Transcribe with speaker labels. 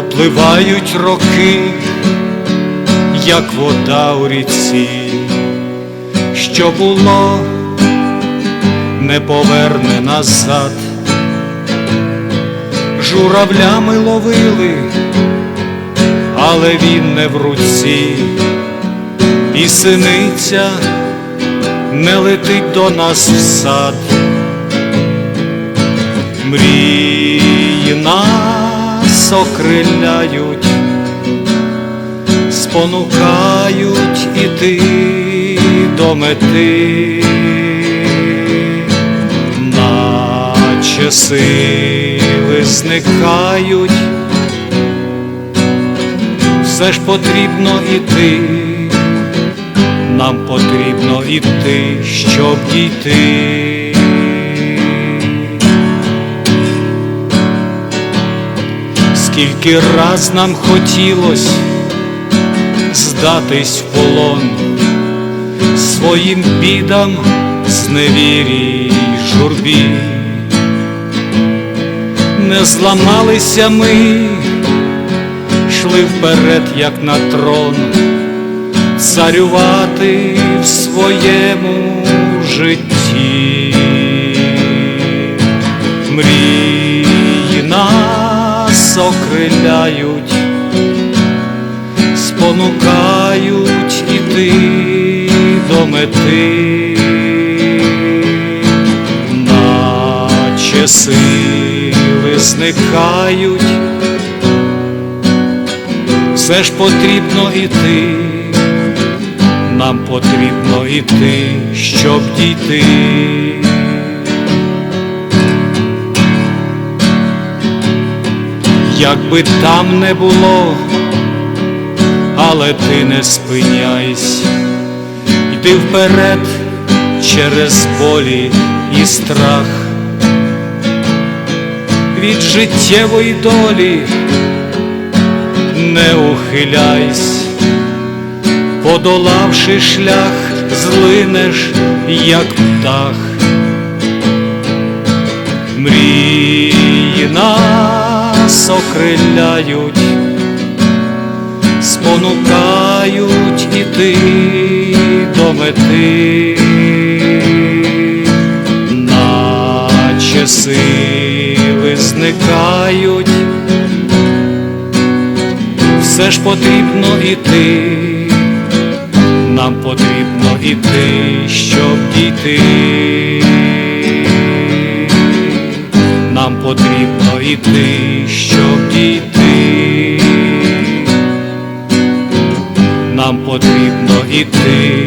Speaker 1: Спливають роки, як вода у ріці, що було, не поверне назад. Журавлями ловили, але він не в руці, і синиця не летить до нас в сад. Мрії окриляють, спонукають іти до мети, наче сили зникають, все ж потрібно іти, нам потрібно іти, щоб дійти. Скільки раз нам хотілось здатись в полон своїм бідам, зневірі й журбі, не зламалися ми, йшли вперед, як на трон, царювати в своєму житті. Мрії нас окриляють, спонукають іти до мети, наче сили зникають, все ж потрібно іти, нам потрібно іти, щоб дійти. Якби там не було, але ти не спиняйся, йди вперед через болі і страх, від життєвої долі не ухиляйся, подолавши шлях, злинеш, як птах. Мрії нас окриляють, спонукають іти до мети, наче сили зникають, все ж потрібно іти, нам потрібно іти, щоб дійти. Іти, щоб дійти. Нам потрібно дійти.